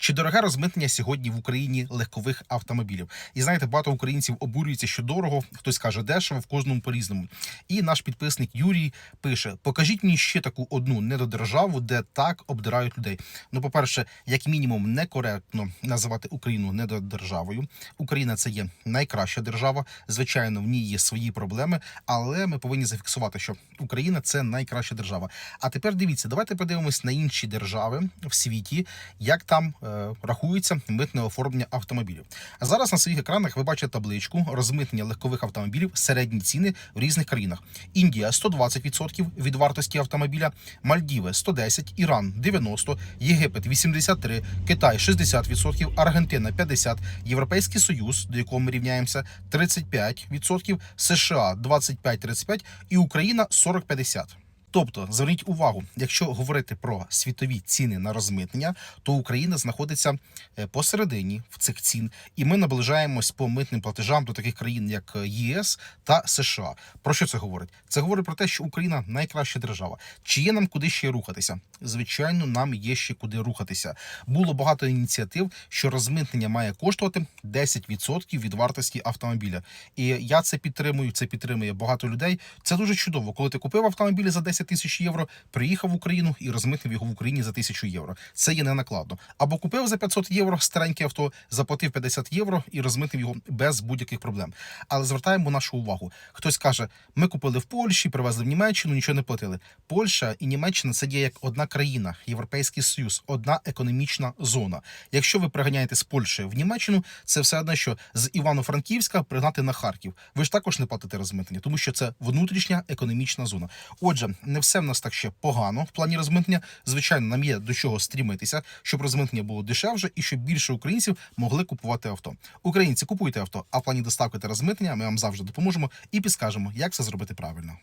Чи дороге розмитнення сьогодні в Україні легкових автомобілів? І знаєте, багато українців обурюються, що дорого, хтось каже дешево, в кожному по-різному. І наш підписник Юрій пише: покажіть мені ще таку одну недодержаву, де так обдирають людей. Ну, по-перше, як мінімум, некоректно називати Україну недодержавою. Україна це є найкраща держава. Звичайно, в ній є свої проблеми, але ми повинні зафіксувати, що Україна це найкраща держава. А тепер дивіться, давайте подивимось на інші держави в світі, як там е, рахується митне оформлення автомобілів. А зараз на своїх екранах ви бачите табличку розмитнення легкових автомобілів, середні ціни в різних країнах. Індія 120% від вартості автомобіля, Мальдіви 110, Іран 90, Єгипет 83, Китай 60%, Аргентина 50, Європейський Союз, до якого ми рівняємося, 35%, США 25-35 і Україна 40-50. Тобто, зверніть увагу, якщо говорити про світові ціни на розмитнення, то Україна знаходиться е, посередині в цих цін, і ми наближаємось по митним платежам до таких країн, як е, ЄС та США. Про що це говорить? Це говорить про те, що Україна найкраща держава. Чи є нам куди ще рухатися? Звичайно, нам є ще куди рухатися. Було багато ініціатив, що розмитнення має коштувати 10% від вартості автомобіля. І я це підтримую. Це підтримує багато людей. Це дуже чудово, коли ти купив автомобіль за 10 тисяч євро, приїхав в Україну і розмитнив його в Україні за 1000 євро. Це є не накладно. Або купив за 500 євро стареньке авто, заплатив 50 євро і розмитив його без будь-яких проблем. Але звертаємо нашу увагу. Хтось каже: ми купили в Польщі, привезли в Німеччину, нічого не платили. Польща і Німеччина це є як одна країна, Європейський Союз, одна економічна зона. Якщо ви приганяєте з Польщі в Німеччину, це все одно, що з Івано-Франківська пригнати на Харків. Ви ж також не платите розмитнення, тому що це внутрішня економічна зона. Отже, не все в нас так ще погано в плані розмитнення. Звичайно, нам є до чого стрімитися, щоб розмитнення було дешевше і щоб більше українців могли купувати авто. Українці купуйте авто, а в плані доставки та розмитнення ми вам завжди допоможемо і підскажемо, як це зробити правильно.